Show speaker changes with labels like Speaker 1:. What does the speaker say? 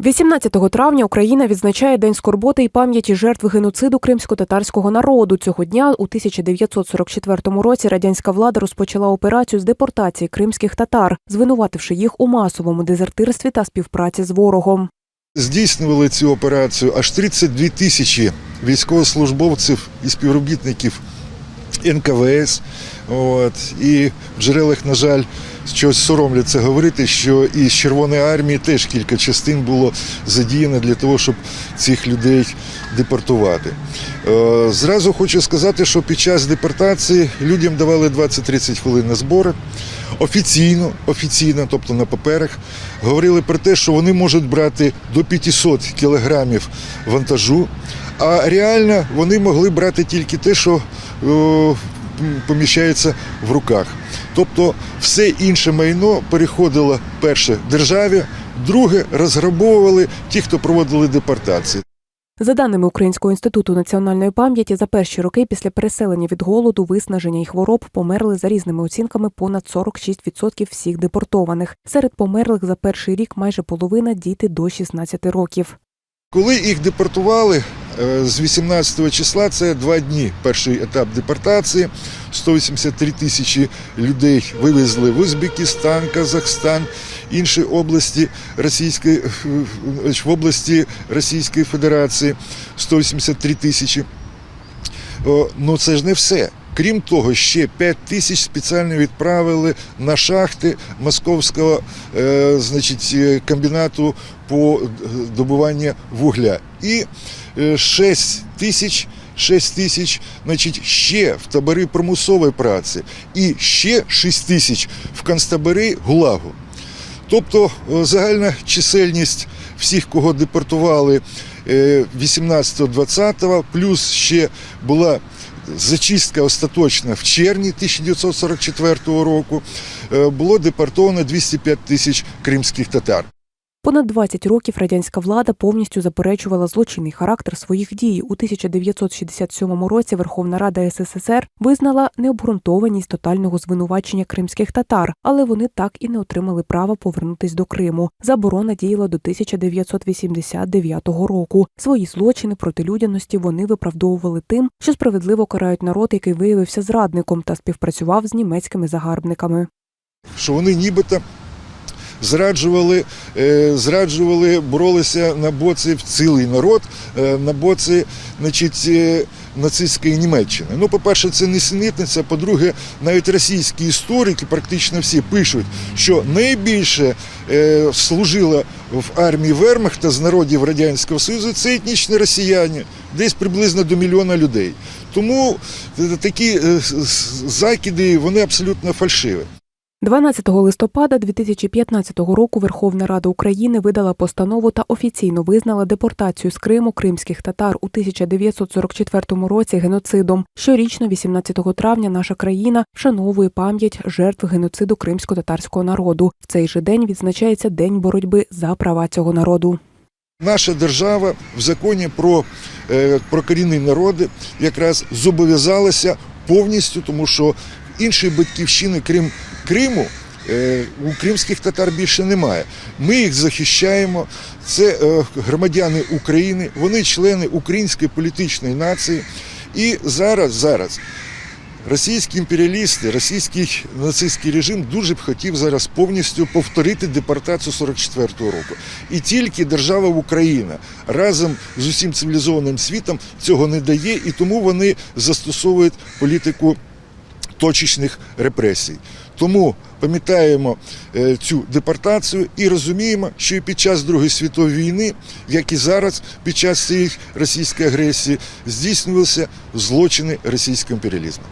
Speaker 1: 18 травня Україна відзначає День скорботи і пам'яті жертв геноциду кримсько-татарського народу. Цього дня у 1944 році радянська влада розпочала операцію з депортації кримських татар, звинувативши їх у масовому дезертирстві та співпраці з ворогом.
Speaker 2: Здійснювали цю операцію аж 32 тисячі військовослужбовців і співробітників НКВС. От. І в джерелах, на жаль, щось соромляться говорити, що із Червоної армії теж кілька частин було задіяно для того, щоб цих людей депортувати. Е, Зразу хочу сказати, що під час депортації людям давали 20-30 хвилин на збори. Офіційно, офіційно, тобто на паперах, говорили про те, що вони можуть брати до 500 кілограмів вантажу, а реально вони могли брати тільки те, що поміщається в руках. Тобто все інше майно переходило перше державі, друге розграбовували ті, хто проводили депортації.
Speaker 1: За даними Українського інституту національної пам'яті, за перші роки після переселення від голоду, виснаження і хвороб померли за різними оцінками понад 46% всіх депортованих. Серед померлих за перший рік майже половина діти до 16 років.
Speaker 2: Коли їх депортували е, з 18 числа, це два дні. Перший етап депортації. 183 тисячі людей вивезли в Узбекистан, Казахстан, інші області Російської е, в області Російської Федерації 183 тисячі. Ну це ж не все. Крім того, ще 5 тисяч спеціально відправили на шахти московського е, значить, е, комбінату по е, добуванню вугля. І е, 6 тисяч 6 тисяч, значить, ще в табори примусової праці, і ще 6 тисяч в концтабори ГУЛАГу. Тобто е, загальна чисельність всіх, кого депортували е, 18-20, плюс ще була зачистка остаточна в червні 1944 року, е, було депортовано 205 тисяч кримських татар.
Speaker 1: Понад 20 років радянська влада повністю заперечувала злочинний характер своїх дій. У 1967 році Верховна Рада СССР визнала необґрунтованість тотального звинувачення кримських татар, але вони так і не отримали права повернутись до Криму. Заборона діяла до 1989 року. Свої злочини проти людяності вони виправдовували тим, що справедливо карають народ, який виявився зрадником та співпрацював з німецькими загарбниками.
Speaker 2: що вони нібито зраджували, е, зраджували, боролися на боці в цілий народ, е, на боці значить, е, нацистської Німеччини. Ну, по-перше, це несенітниця. По-друге, навіть російські історики, практично всі пишуть, що найбільше служило в армії Вермахта з народів Радянського Союзу це етнічні росіяни, десь приблизно до мільйона людей. Тому такі закиди вони абсолютно фальшиві.
Speaker 1: 12 листопада 2015 року Верховна Рада України видала постанову та офіційно визнала депортацію з Криму кримських татар у 1944 році геноцидом. Щорічно, 18 травня, наша країна вшановує пам'ять жертв геноциду кримсько-татарського народу. В цей же день відзначається День боротьби за права цього народу.
Speaker 2: Наша держава в законі про, е, про корінні народи якраз зобов'язалася повністю, тому що іншої батьківщини, крім Криму, е, у кримських татар більше немає. Ми їх захищаємо. Це е, громадяни України, вони члени української політичної нації. І зараз, зараз Російські імперіалісти, російський нацистський режим дуже б хотів зараз повністю повторити депортацію 44-го року. І тільки держава Україна разом з усім цивілізованим світом цього не дає, і тому вони застосовують політику точечних репресій. Тому пам'ятаємо е, цю депортацію і розуміємо, що і під час Другої світової війни, як і зараз, під час цієї російської агресії, здійснювалися злочини російського імперіалізму.